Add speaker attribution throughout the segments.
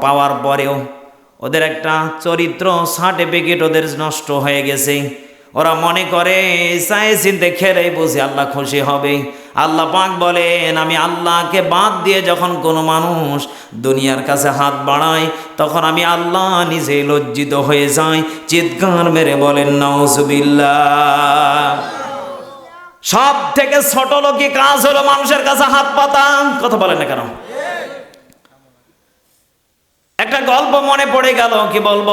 Speaker 1: পাওয়ার পরেও ওদের একটা চরিত্র সার্টিফিকেট ওদের নষ্ট হয়ে গেছে। ওরা মনে করে চিনতে খেলেই বুঝি আল্লাহ খুশি হবে। আল্লাহ পাক বলেন, আমি আল্লাহকে বাদ দিয়ে যখন কোনো মানুষ দুনিয়ার কাছে হাত বাড়ায়, তখন আমি আল্লাহ নিজেই লজ্জিত হয়ে যাই। চিৎকার মেরে বলেন, নাউজুবিল্লাহ। সব থেকে ছোট লোকই কাজ হলো মানুষের কাছে হাত পাতা। কথা বলেন না কেন? একটা গল্প মনে পড়ে গেল, কি বলব?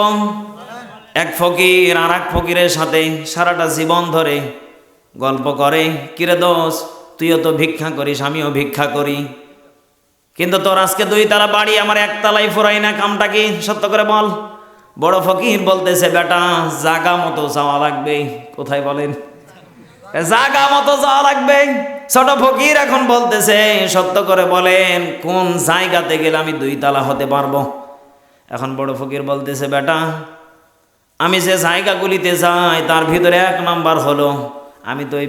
Speaker 1: এক ফকির আর এক ফকিরের সাথে সারাটা জীবন ধরে গল্প করে, কিরে দোষ তুইও তো ভিক্ষা করিস, আমিও ভিক্ষা করি। কিন্তু তোর আজকে দুই তালা বাড়ি আমার একতলাই ফুরাই না, কামটা কি? সত্য করে বল। বড় ফকির বলতেছে, বেটা, জাগা মতো যাওয়া লাগবে। কোথায় বলেন? জাগা মতো যাওয়া লাগবে। ছোট ফকির এখন বলতেছে, সত্য করে বলেন, কোন জায়গাতে গেলে আমি দুই তালা হতে পারব? এখন বড় ফকির বলতেছে, বেটা, আমি যে জায়গাগুলিতে যাই, তার ভিতরে এক নাম্বার হলো, আমি তো ওই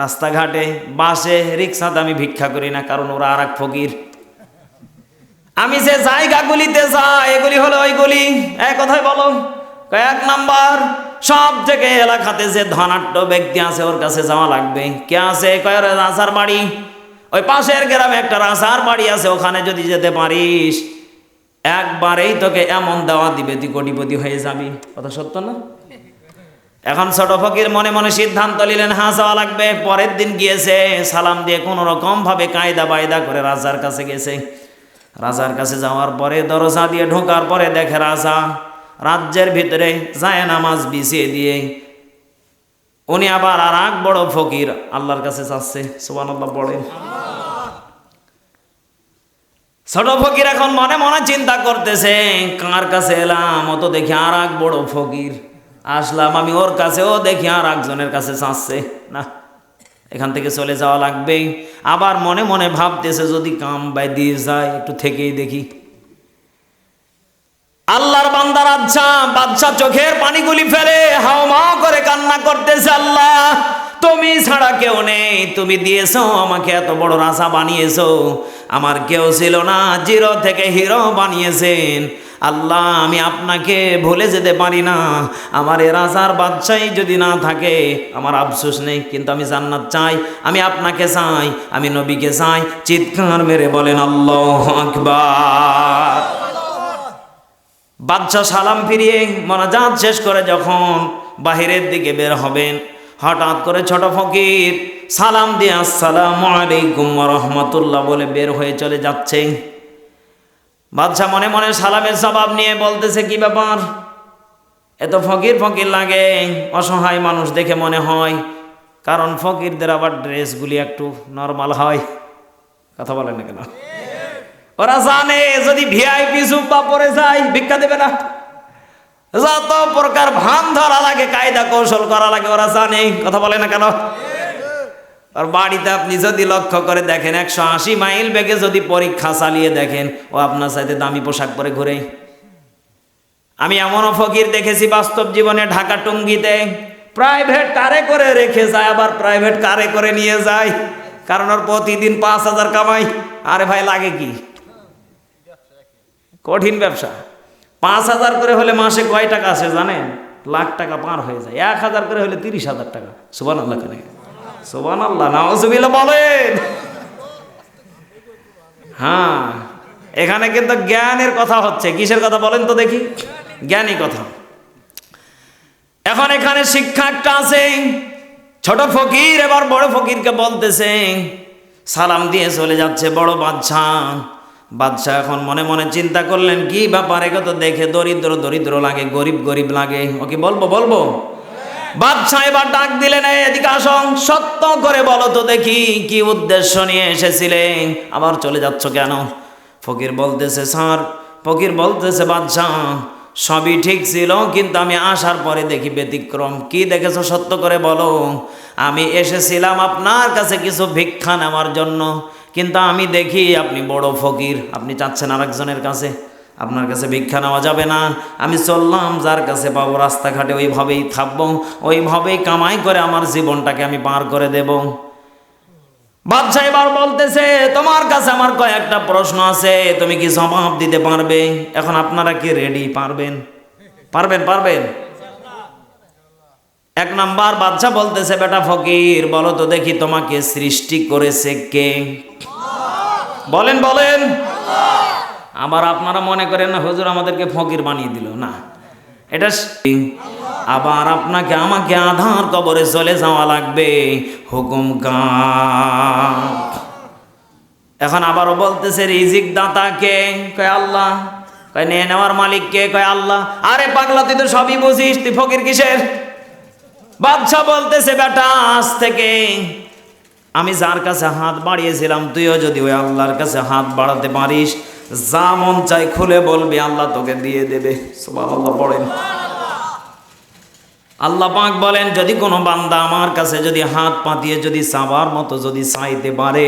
Speaker 1: রাস্তাঘাটে, বাসে, রিক্সাতে আমি ভিক্ষা করি না, কারণ ওরা আর এক ফকির। আমি যে জায়গাগুলিতে যাই, এগুলি হলো ওইগুলি। এক কথায় বলো এক নাম্বার সব থেকে এলাকাতে যে ধনাঢ্য ব্যক্তি আছে, ওর কাছে যাওয়া লাগবে। কে আছে? কয়ের রাজার বাড়ি। ওই পাশের গ্রামে একটা রাজার বাড়ি আছে, ওখানে যদি যেতে পারিস একবারেই তোকে এমন দেওয়া দিবে, তুই কোটিপতি হয়ে যাবি। কথা সত্য না? এখন ছোট ফকির মনে মনে সিদ্ধান্ত নিলেন হ্যাঁ যাওয়া লাগবে। পরের দিন গিয়েছে, সালাম দিয়ে কোনো রকম ভাবে কায়দা বায়দা করে রাজার কাছে গেছে। রাজার কাছে যাওয়ার পরে দরজা দিয়ে ঢোকার পরে দেখে রাজা রাজ্যের ভিতরে যায় নামাজ বিছিয়ে দিয়ে। উনি আবার আর এক বড় ফকির আল্লাহর কাছে যাচ্ছে। সুবান আল্লাহ পড়েন ছোট ফকির এখন মনে মনে চিন্তা করতেছে, কার কাছে এলাম? ও তো দেখি আর এক বড় ফকির। আসলাম আমি ওর কাছেও দেখি আর একজনের কাছে চাচ্ছে। না, এখান থেকে চলে যাওয়া লাগবে আবার মনে মনে ভাবতেছে, যদি কাম বাই দিয়ে যায়, একটু থেকেই দেখি। আল্লাহর বান্দার আচ্ছা বাচ্চা চোখের পানিগুলি ফেলে হাওমা করে কান্না করতেছে আল্লাহ। তুমি ছাড়া কেউ নেই। তুমি দিয়েছ আমাকে এত বড় রাজা বানিয়েছো। আমার কেউ ছিল না, জিরো থেকে হিরো বানিয়েছেন। আল্লাহ, আমি আপনাকে ভুলে যেতে পারি না। আমার এ রাজার বাচ্চাই যদি না থাকে, আমার আফসোস নেই। কিন্তু আমি জান্নাত চাই, আমি আপনাকে চাই, আমি নবীকে চাই। চিৎকার মেরে বলেন, আল্লাহ আকবার। বাদশাহ সালাম ফিরিয়ে মনাজাত শেষ করে যখন বাহিরের দিকে বের হবেন হঠাৎ করে ছোট ফকির, সালাম দিয়ে আসসালাম আলাইকুম রহমতুল্লাহ বলে বের হয়ে চলে যাচ্ছে। বাদশাহ মনে মনে সালামের জবাব নিয়ে বলতেছে, কি ব্যাপার? এত ফকির ফকির লাগে, অসহায় মানুষ দেখে মনে হয়, কারণ ফকিরদের আবার ড্রেসগুলি একটু নর্মাল হয়। কথা বলেন না কেন? ওরা জানে, যদি ভিআইপি সুব্বা পরে যায়, ভিক্ষা দেবে না। যত প্রকার ভান ধরা লাগে, কায়দা কৌশল করা লাগে, ওরা জানে। কথা বলে না কেন? আর বাড়িতে আপনি যদি লক্ষ্য করে দেখেন, একশো আশি মাইল বেগে যদি পরীক্ষা চালিয়ে দেখেন, ও আপনার সাথে দামি পোশাক পরে ঘুরে। আমি এমনও ফকির দেখেছি, বাস্তব জীবনে ঢাকা টুঙ্গিতে প্রাইভেট কারে করে রেখে যায়, আবার প্রাইভেট কারে করে নিয়ে যায়। কারণ ওর প্রতিদিন পাঁচ হাজার কামাই। আরে ভাই, লাগে কি? কঠিন ব্যবসা। পাঁচ হাজার করে হলে মাসে কয় টাকা আসে জানেন? লাখ টাকা পার হয়ে যায়। এক হাজার করে হলে তিরিশ হাজার টাকা। সুবান আল্লাহ কেন? সুবান আল্লাহ নাওজবিল্লা বলেন। হ্যাঁ এখানে কিন্তু জ্ঞানের কথা হচ্ছে। কিসের কথা বলেন তো দেখি? জ্ঞানী কথা। এখন এখানে শিক্ষা একটা আছে। ছোট ফকির, এবার বড় ফকিরকে বলতেছে, সালাম দিয়ে চলে যাচ্ছে বড় বাচ্চা। বাদশাহ এখন মনে মনে চিন্তা করলেন, কি ব্যাপার? একে তো দেখে দরিদ্র দরিদ্র লাগে, গরিব গরিব লাগে। ওকে বলব বলব? বাদশাহ এবার ডাক দিলেন, "এই এদিকে আসং, সত্য করে বলো তো দেখি, কি উদ্দেশ্য নিয়ে এসেছিলেন আবার চলে যাচ্ছ কেন? ফকির বলতেছে, স্যার, ফকির বলতেছে, বাদশাহ, সবই ঠিক ছিল, কিন্তু আমি আসার পরে দেখি ব্যতিক্রম। কি দেখেছ সত্য করে বলো? আমি এসেছিলাম আপনার কাছে কিছু ভিক্ষা নেওয়ার জন্য। কিন্তু আমি দেখি আপনি বড় ফকির, আপনি চাচ্ছেন আরেকজনের কাছে, আপনার কাছে ভিক্ষা নেওয়া যাবে না। আমি চললাম, যার কাছে পাবো রাস্তাঘাটে ওইভাবেই থাকব, ওইভাবেই কামাই করে আমার জীবনটাকে আমি পার করে দেব। বাদশাহ এবার বলতেছে, তোমার কাছে আমার কয়েকটা প্রশ্ন আছে, তুমি কি জবাব দিতে পারবে? এখন আপনারা কি রেডি পারবেন? পারবেন পারবেন। এক নাম্বার বাদশাহ বলতেছে, বেটা ফকির, বলো তো দেখি তোমাকে সৃষ্টি করেছে কে? বলেন বলেন। আবার আপনারা মনে করেন না হুজুর আমাদেরকে ফকির বানিয়ে দিল। না, এটা আবার আপনাকে, আমাকে আধার কবরে চলে যাওয়া লাগবে। হুকুম এখন আবারও বলতেছে রিজিক দাতা কে কয়, আল্লাহ। কয়, নিয়ে নেওয়ার মালিক কে কয়, আল্লাহ। আরে পাগলা তুই তো সবই বুঝিস, তুই ফকির কিসের? বাদশাহ বলতেছে, বেটা, আজ থেকে আমি যার কাছে হাত বাড়িয়েছিলাম, তুইও যদি ওই আল্লাহর কাছে হাত বাড়াতে পারিস, যা মন চাই খুলে বলবি, আল্লাহ তোকে দিয়ে দেবে। সুবহানাল্লাহ, পড়েন। আল্লাহ পাক বলেন, যদি কোনো বান্দা আমার কাছে যদি হাত পাতিয়ে, যদি চাবার মতো যদি চাইতে পারে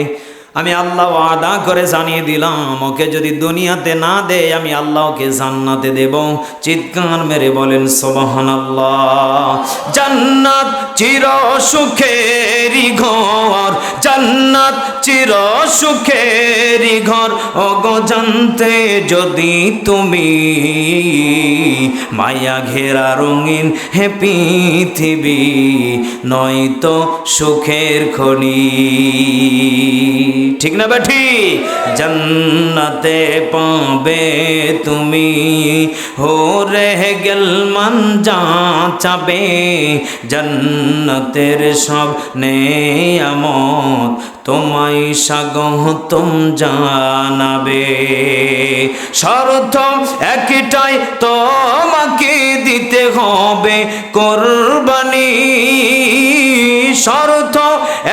Speaker 1: আমি আল্লাহ আদা করে জানিয়ে দিলাম, ওকে যদি দুনিয়াতে না দেয়, আমি আল্লাহকে জান্নাতে দেব। চিৎকার মেরে বলেন সোবাহান আল্লাহ জান্নাত চির সুখেরি ঘর, জান্নাত চির সুখেরি ঘর। ও গো জানতে যদি তুমি মায়া ঘেরা রঙিন হে পৃথিবী, নয়তো সুখের খনি। ঠিক না বেঠি জান্নাতে পাবে তুমি, হো রে গেল মান যা চাবে জান্নাতের সব নেয়ামত তোমায় স্বাগতম জানাবে। শরত একটাই তোমাকে দিতে হবে কোরবানি। শরত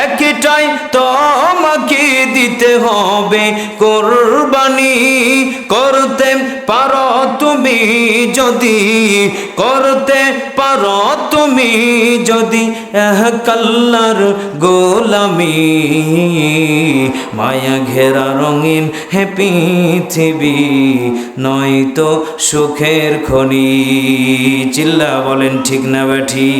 Speaker 1: একটাই তোমাকে দিতে হবে কোরবানি। যদি করতে পারো, তুমি যদি এহ কাল্লার গোলামি, মায়া ঘেরা রঙিন হে পৃথিবী, নয়তো সুখের খনি। চিল্লা বলেন, ঠিক না ব্যাঠি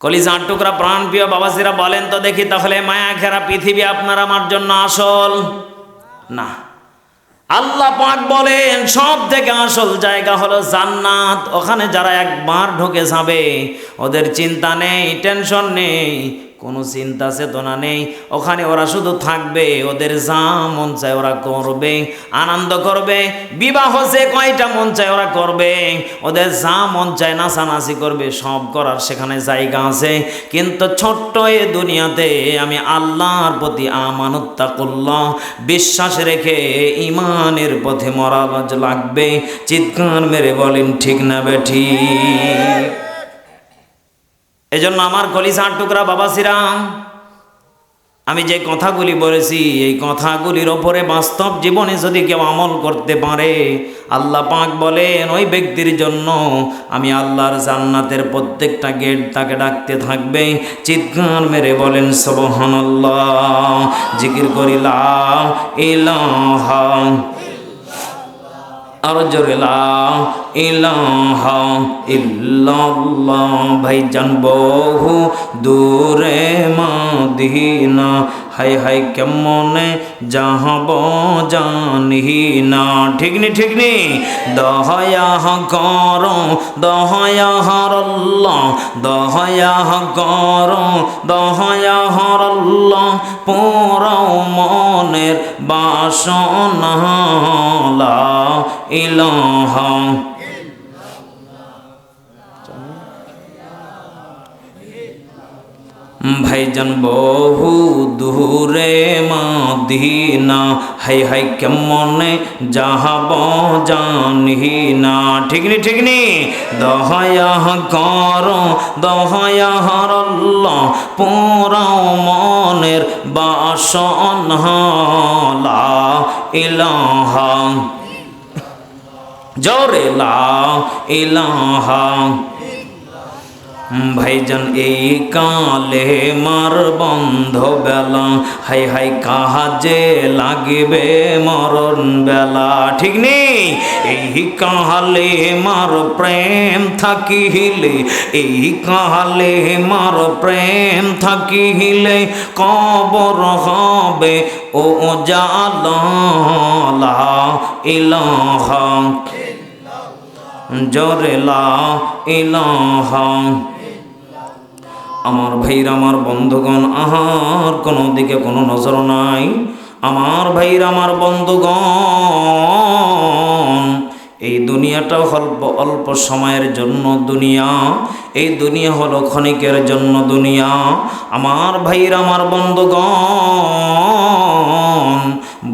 Speaker 1: কলিজার টুকরা প্রাণ প্রিয় বাবাজিরা বলেন, তো দেখি তাহলে মায়া ঘেরা পৃথিবী আপনার আমার জন্য আসল? না। আল্লাহ পাক বলেন, সব থেকে আসল জায়গা হলো জান্নাত। ওখানে যারা একবার ঢুকে যাবে, ওদের চিন্তা নেই, টেনশন নেই। কোনো চিন্তা চেতনা নেই। ওখানে ওরা শুধু থাকবে, ওদের যা মন চায় ওরা করবে, আনন্দ করবে, বিবাহ যে কয়টা মন চায় ওরা করবে, ওদের যা মন চায় নাচানাচি করবে, সব করার সেখানে জায়গা আছে। কিন্তু ছোট্ট এ দুনিয়াতে আমি আল্লাহর প্রতি আমানত্তা করলাম বিশ্বাস রেখে ইমানের পথে মরা লাগবে। চিৎকার মেরে বলেন, ঠিক না বেঠি এজন্য আমার কলিসার টুকরা বাবাসিরা আমি যে কথাগুলি বলেছি, এই কথাগুলির ওপরে বাস্তব জীবনে যদি কেউ আমল করতে পারে, আল্লাহ পাক বলেন, ওই ব্যক্তির জন্য আমি আল্লাহর জান্নাতের প্রত্যেকটা গেট তাকে ডাকতে থাকবে, চিৎকার মেরে বলেন, সবহানাল্লাহ, জিকির করিলা ইলাহা আর জোরে লা ইলাহা ইল্লাল্লাহ। ভাই জান বহু দূরে মদিনা। হাই হাই কেমনে যাহব জানি না। ঠিক নি ঠিক নি? দহয়া কর, দহয়া হরল্লাহ, দহয়া কর, দহয়া হরল্লাহ, পুরাও মনের বাসনা ইলাহা ভাইজান বহু দূরে মদিনা। হাই হাই, কেমনে যাহাব জানি না। ঠিক নি ঠিক নি? দহয়া কর, দহয়া হরল্লাহ পুরাও মনের বাসনা লা ইলাহা। জোরে লা ইলাহা। ভাইজান, এই কালে মার বন্ধ বেলা। হাই হাই, কাহাজে লাগিবে মরণ বেলা। ঠিক নেই? এই কাহালে মার প্রেম থাকিলে, এই কাহালে মার প্রেম থাকিলে কবর হবে ও জালা ইলাহা জরেলা ইলাহা আমার ভাইরা, আমার বন্ধুগণ, আহার কোনো দিকে কোনো নজর নাই। আমার ভাইরা, আমার বন্ধুগণ, এই দুনিয়াটা অল্প অল্প সময়ের জন্য দুনিয়া। এই দুনিয়া হলো ক্ষণিকের জন্য দুনিয়া। আমার ভাইরা, আমার বন্ধুগণ,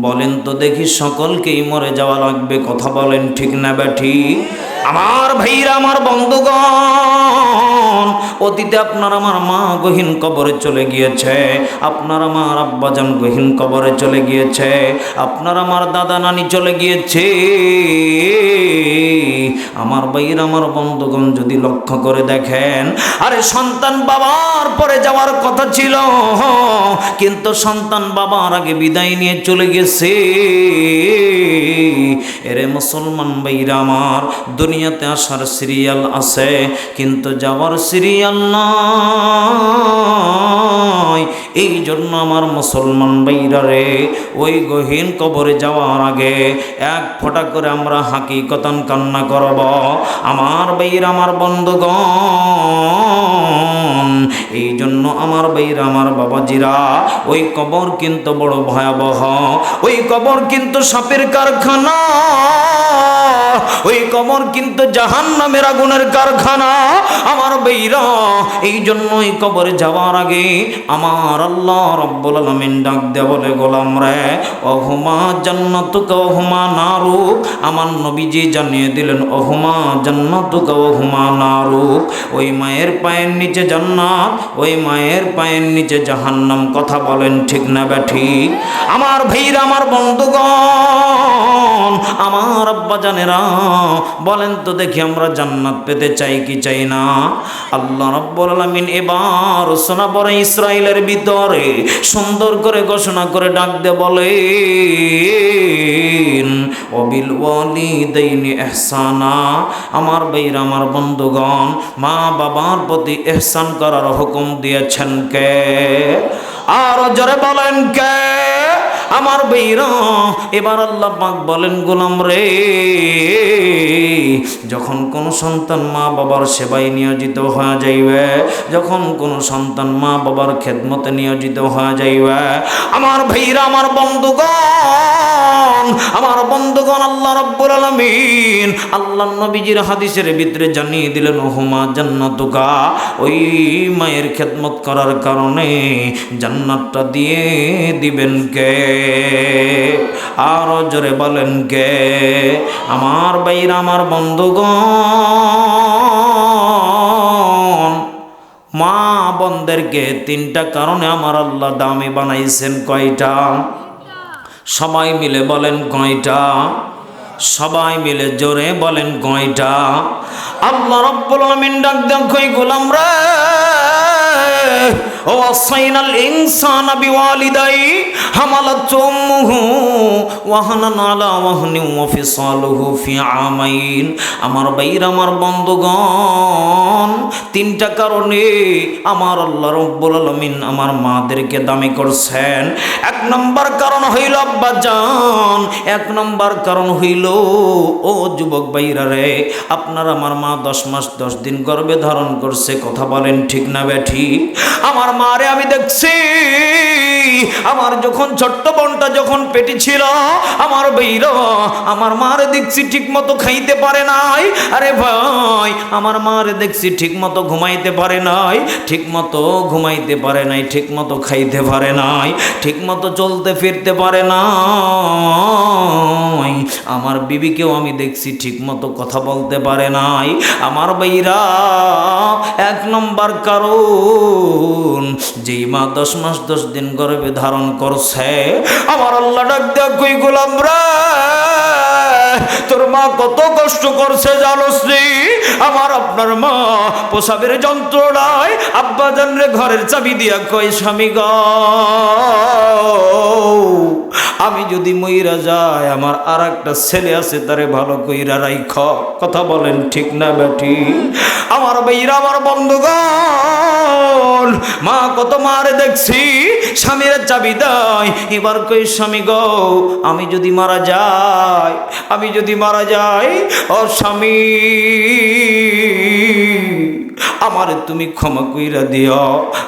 Speaker 1: বলেন তো দেখি সকলকেই মরে যাওয়া লাগবে, কথা বলেন ঠিক না ব্যাঠি আমার ভাইরা, আমার বন্ধুগণ, অতীতে আপনার আমার মা গহীন কবরে চলে গিয়েছে, আপনার আমার আব্বাজান গহীন কবরে চলে গিয়েছে, আপনার আমার দাদা নানি চলে গিয়েছে। আমার ভাইয়ের আমার বন্ধুগণ যদি লক্ষ্য করে দেখেন, আরে সন্তান বাবার পরে যাওয়ার কথা ছিল, কিন্তু সন্তান বাবার আগে বিদায় নিয়ে চলে গেছে। এরে মুসলমান ভাইরা আমার দুনিয়াতে আসার সিরিয়াল আছে, কিন্তু যাওয়ার সিরিয়াল নয় এই জন্য আমার মুসলমান বাইরা রে, ওই গহীন কবরে যাওয়ার আগে এক ফোঁটা করে আমরা হাকিকতান কান্না করব। আমার ভাইরা, আমার বন্ধুগণ এই জন্য আমার ভাইরা আমার বাবাজিরা, ওই কবর কিন্তু বড় ভয়াবহ। ওই কবর কিন্তু সাপের কারখানা। ওই কবর কিন্তু জাহান নামের আগুনের কারখানা। আমার বেইরা এই জন্য ওই কবরে যাওয়ার আগে আমার আল্লাহ রব্বুল আলামিন ডাক দে বলে, গোলাম রে অহুমা জান্নাতুকা অহুমা নারুক। আমার নবীজি জানিয়ে দিলেন অহুমা জান্নাতুকা অহুমা নারুক। ওই মায়ের পায়ের নিচে জান্নাত ওই মায়ের পায়ের নিচে জাহান্নাম কথা বলেন, ঠিক না ব্যাঠিক আমার ভাইরা, আমার বন্ধুগণ, আমার আব্বা জানেরা, বলেন তো দেখি আমরা জান্নাত পেতে চাই কি চাই না? আল্লাহ রব্বুল আলামিন এবার সোনা বড় ইসরায়েলের ভিতরে সুন্দর করে ঘোষণা করে ডাক দে বলে অবিল ওয়ালিদাইনি ইহসানা। আমার ভাইরা, আমার বন্ধুগণ মা বাবার প্রতি ইহসান করার হুকুম দিয়েছেন কে? আর জোরে বলেন কে? আমার বীর, এবার আল্লাহ পাক বলেন, গোলাম রে, যখন কোন সন্তান মা বাবার সেবায় নিয়োজিত হয়ে যাইবে, যখন কোন সন্তান মা বাবার খেদমতে নিয়োজিত হয়ে যাইবে, আমার ভাইরা আমার বন্ধুগণ আমার বন্ধুগণ আল্লাহ রব্বুল আলামিন আল্লাহ নবীজির হাদিসের ভিতরে জানিয়ে দিলেন হুমা জান্নাতুকা ওই মায়ের খেদমত করার কারণে জান্নাতটা দিয়ে দিবেন কে? আরও জোরে বলেন কে? আমার বাইর আমার বন্ধুগণ, মা বন্ধেরকে তিনটা কারণে আমার আল্লাহ দামি বানাইছেন কয়টা? সবাই মিলে বলেন কয়টা? সবাই মিলে জোরে বলেন কয়টা? আল্লাহ রব্বুল আলামিন ডাক দেন, কই গোলাম রে? ও আসাইনাল ইনসানা বিওয়ালিদাই হামালাত উম্মুহু ওয়াহানান আলা ওয়াহনি ওয়া ফিসালুহু ফি আমাইন। আমার বাইর আমার বন্ধুগণ, তিনটা কারণে আমার আল্লাহ রব্বুল আলামিন আমার মাদেরকে দামি করছেন। এক নম্বর কারণ হইল আব্বাজান এক নম্বর কারণ হইল, ও যুবক বাইরা রে, আপনার আমার মা দশ মাস দশ দিন গর্ভে ধারণ করছে, কথা বলেন ঠিক না ব্যাঠি আমার মারে আমি দেখছি। আমার যখন ছোট্ট বোনটা যখন পেটি ছিল, আমার বৈর আমার মারে দেখছি ঠিক মতো খাইতে পারে নাই। আরে ভাই, আমার মারে দেখছি ঠিক মতো ঘুমাইতে পারে নাই, ঠিক মতো ঘুমাইতে পারে নাই, ঠিক মতো খাইতে পারে নাই, ঠিক মতো চলতে ফিরতে পারে নাই। আমার বিবিকেও আমি দেখছি ঠিক মতো কথা বলতে পারে নাই। আমার বৈরা এক নম্বর কারণ, যেই মা দশ মাস দশ দিন গর্ভে ধারণ করছে। আমার আল্লাহ ডাক দেয়া কই গোলাম রে? তোর মা কত কষ্ট করছে জানোস আমার আপনার মা পোশাবের যন্ত্রণায় আব্বা জানরে ঘরের চাবি দিয়া কয়, স্বামী গ আমি যদি মইরা যাই, আমার আর একটা ছেলে আছে, তারে ভালো কইরা রাইখ। কথা বলেন ঠিক না বেটি? আমার বইরা আমার বন্ধুগণ, মা কত মারে দেখছি, স্বামীর চাবি দেয়। এবার কই স্বামী গো, আমি যদি মারা যাই, আমি যদি মারা যাই, ও স্বামী আমার তুমি ক্ষমা কইরা দিও।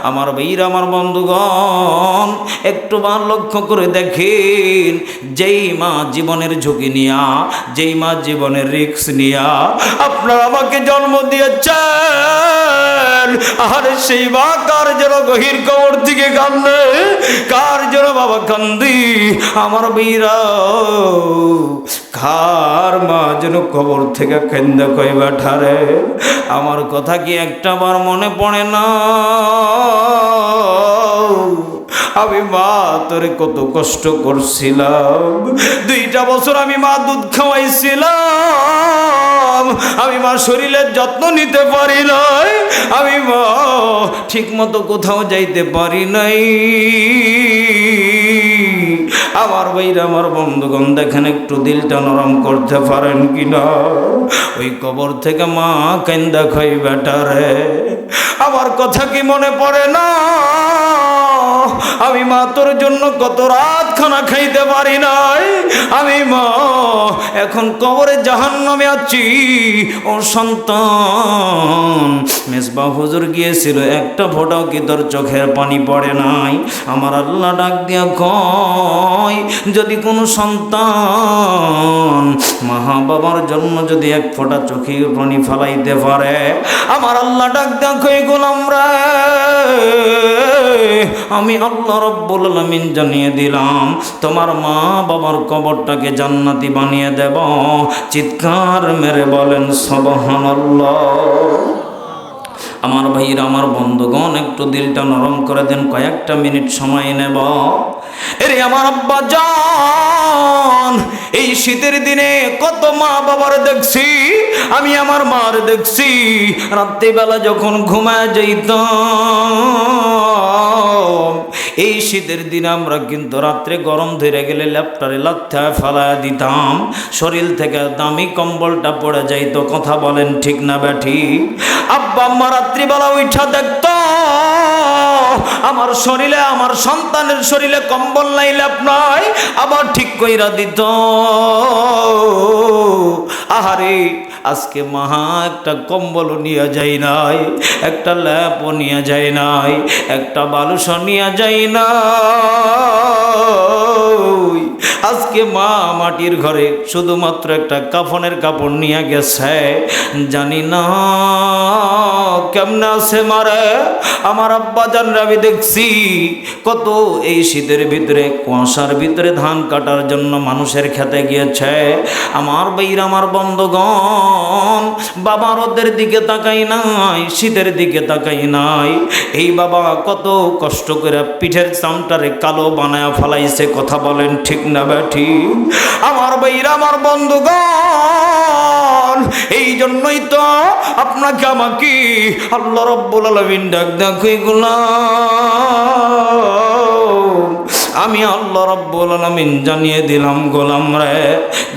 Speaker 1: আমার বীর, আমার বন্ধুগণ, একটু বার লক্ষ্য করে দেখেন, যেই মা জীবনের ঝুঁকি নিয়া, যেই মা জীবনের রিক্স নিয়া, আপনার আমাকে জন্ম দিয়েছেন। আর সেই মা কার যেন গভীর কবর থেকে কান্দে, কার যেন বাবা কান্দি। আমার বীরা খার মা যেন কবর থেকে কেন্দ্র কইবা ঠারে। আমার কথা কি একটা বার মনে পড়ে না? আমি মা তোরে কত কষ্ট করছিলাম। দুইটা বছর আমি মা দুধ খাওয়াইছিলাম। আমি মা শরীরের যত্ন নিতে পারি নাই। আমি মা ঠিক মতো কোথাও যাইতে পারি নাই। আমার ভাইরা আমার বন্ধুগণ দেখেন, একটু দিলটা নরম করতে পারেন কিনা? ওই কবর থেকে মা কেন্দা খাই বেটারে আমার কথা কি মনে পড়ে না? আমি মা তোর জন্য কত রাত খানা খাইতে পারি নাই। আমি মা এখন কবরে জাহান নামে আছি। ও সন্তান, মেজবা হুজুর গিয়েছিল, একটা ফোটাও কি তোর চোখের পানি পড়ে নাই? আমার আল্লাহ ডাক দিয়া কয়, যদি কোনো সন্তান মহা বাবার জন্য যদি এক ফোঁটা চোখের পানি ফেলাইতে পারে, আমার আল্লাহ ডাক দিয়া কই গোলাম আমি আল্লাহ রব্বুল আলামিন জানিয়ে দিলাম, তোমার মা বাবার কবরটাকে জান্নাতি বানিয়ে দেব। চিৎকার মেরে বলেন, সুবহানাল্লাহ। আমার ভাইয়েরা আমার বন্ধুগণ, একটু দিলটা নরম করে দেন, কয়েকটা মিনিট সময় নেব। এরে আমার আব্বা জান, এই শীতের দিনে কত মা বাবার দেখছি, আমি আমার মার দেখছি। রাত্রিবেলা যখন ঘুমায় যাইত এই শীতের দিনে আমরা কিন্তু রাত্রে গরম ধরে গেলে ল্যাপটারে লাথা ফেলায় দিতাম। শরীর থেকে দামি কম্বলটা পড়ে যাইতো, কথা বলেন ঠিক না ব্যাঠি? আব্বা আম্মা রাত্রিবেলা উঠা দেখতো আমার শরীরে, আমার সন্তানের শরীরে কম্বল নাই ল্যাপ নাই। আবার ঠিক কইরা দিত, আহারে, আজকে মহা একটা কম্বলও নিয়ে যাই নাই, একটা ল্যাপও নিয়ে যাই নাই, একটা বালুসও নিয়ে যাই না আজকে মা মাটির ঘরে শুধুমাত্র একটা কাফনের কাপড় নিয়ে গেছে। জানি না কেমনে আছে মারে, আমার আব্বা জানরে আমি দেখছি কত এই শীতের ভিতরে, কুয়াশার ভিতরে ধান কাটার জন্য মানুষের খেতে গিয়েছে। আমার বইর আমার বন্ধগণ বাবার ওদের দিকে তাকাই নাই, শীতের দিকে তাকাই নাই। এই বাবা কত কষ্ট করে পিঠের চামটারে কালো বানায় ফেলাইছে, কথা বলেন ঠিক না ব্যাঠি আমার বইরা আমার বন্ধুগণ, এই জন্যই তো আপনাকে আমাকে আল্লাহ রব্বুল আলমিন ডাক দেখই গোলাম। আমি আল্লাহ রব্বুল আলমিন জানিয়ে দিলাম, গোলাম রে,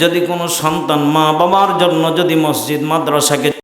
Speaker 1: যদি কোনো সন্তান মা বাবার জন্য যদি মসজিদ, মাদ্রাসাকে